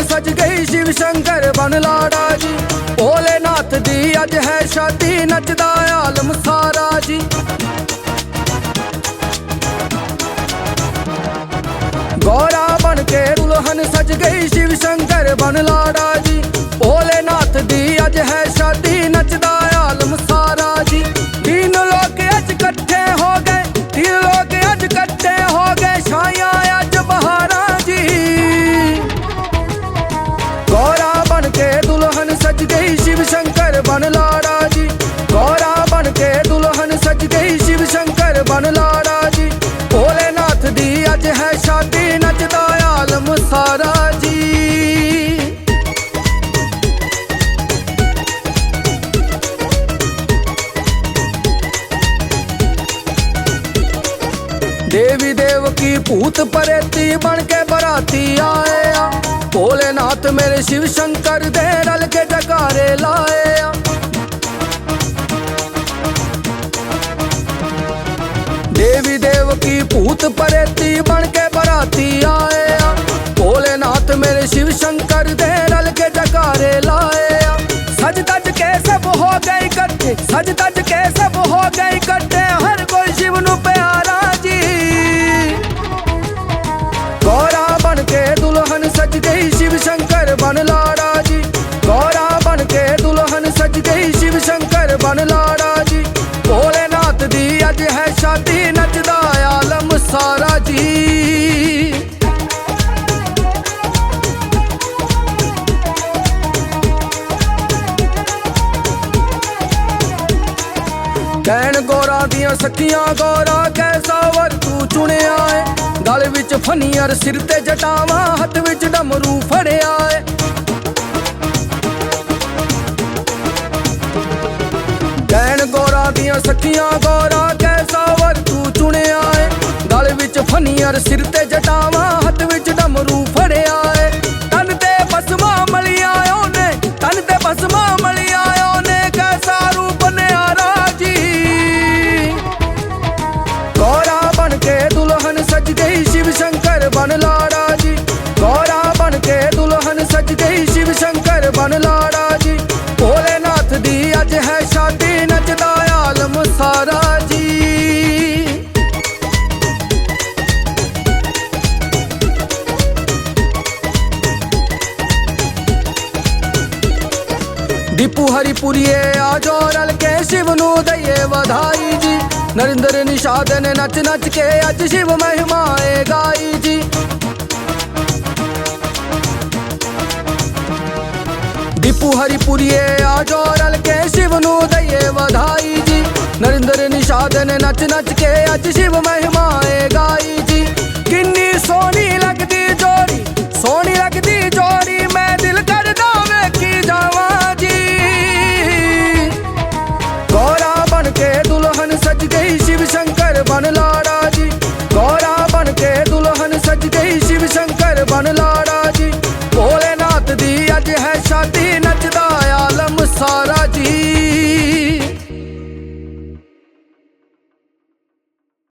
ਸਜ ਗਈ ਸ਼ਿਵ ਸ਼ੰਕਰ ਬਨ ਲਾੜਾ ਜੀ। ਭੋਲੇਨਾਥ ਦੀ ਅੱਜ ਹੈ ਸ਼ਾਦੀ, ਨੱਚਦਾ ਆਲਮ ਸਾਰਾ ਜੀ। ਗੋਰਾ ਬਣ ਕੇ ਦੁਲਹਨ ਸਜ ਗਈ ਸ਼ਿਵ ਸ਼ੰਕਰ ਬਨ ਲਾੜਾ ਜੀ। ਸ਼ੰਕਰ ਬਨ ਦੇਵੀ ਦੇਵ ਕੀ ਭੂਤ ਪਰੇਤੀ ਬਣ ਕੇ ਬਰਾਤੀ ਆਏ ਆ ਭੋਲੇਨਾਥ ਮੇਰੇ ਸ਼ਿਵ ਸ਼ੰਕਰ ਦੇ ਰਲ ਕੇ ਜਕਾਰੇ ਲਾਏ ਆ ਦੇਵੀ ਦੇਵਕੀ ਭੂਤ ਪਰੇਤੀ ਬਣ ਕੇ ਬਰਾਤੀ ਆਏ ਆ ਭੋਲੇਨਾਥ ਮੇਰੇ ਸ਼ਿਵ ਸ਼ੰਕਰ ਦੇ ਰਲ ਕੇ ਜਕਾਰੇ ਲਾਏ ਆ ਸਜ ਤਜ ਕੇ ਸਭ ਹੋ ਗਏ ਇਕੱਠੇ ਸਜ ਤਜ ਕੇ ਸਭ ਹੋ ਗਏ ਸਾਰਾ ਜੀ। ਕਹਿਣ ਗੋਰਾ ਦੀਆਂ ਸਖੀਆਂ, ਗੋਰਾ ਕੈਸਾ ਵਰ ਤੂੰ ਚੁਣਿਆ ਏ। ਗਲ ਵਿੱਚ ਫਨੀਅਰ ਸਿਰ ਤੇ ਜਟਾਵਾਂ, ਹੱਥ ਵਿੱਚ ਡਮਰੂ ਫੜਿਆ ਏ। ਕਹਿਣ ਗੋਰਾ ਦੀਆਂ ਸਖੀਆਂ, ਗੋਰਾ ਵਿੱਚ ਫਨੀਅਰ ਸਿਰ ਤੇ ਜਟਾਵਾਂ, ਹੱਥ ਵਿੱਚ ਡਮਰੂ ਫੜਿਆ ਏ। ਤਨ ਤੇ ਬਸਮਾ ਮਲਿਆ ਉਹਨੇ, ਤਨ ਤੇ ਬਸਮਾ ਮਲਿਆ ਉਹਨੇ, ਕੈਸਾ ਰੂਪ ਨਿਆਰਾ ਜੀ। ਗੋਰਾ ਬਣ ਕੇ ਦੁਲਹਨ ਸਜ ਗਈ ਸ਼ਿਵ ਸ਼ੰਕਰ ਬਨ ਲਾ ਦੀਪੂ ਹਰੀਪੁਰੀਏ ਆਜੋ ਰਲ ਕੇ ਸ਼ਿਵ ਨੂੰ ਦਈਏ ਵਧਾਈ ਜੀ। ਨਰਿੰਦਰ ਨਿਸ਼ਾਦ ਨੇ ਨੱਚ ਨੱਚ ਕੇ ਅੱਜ ਸ਼ਿਵ ਮਹਿਮਾਏ ਗਾਈ ਜੀ। ਦੀਪੂ ਹਰੀਪੁਰੀਏ ਆਜੋ ਰਲ ਕੇ ਸ਼ਿਵ ਨੂੰ ਦਈਏ ਵਧਾਈ ਜੀ। ਨਰਿੰਦਰ ਨਿਸ਼ਾਦ ਨੇ ਨੱਚ ਨੱਚ ਕੇ ਅੱਜ ਸ਼ਿਵ ਮਹਿਮਾਏ ਗਾਈ saray.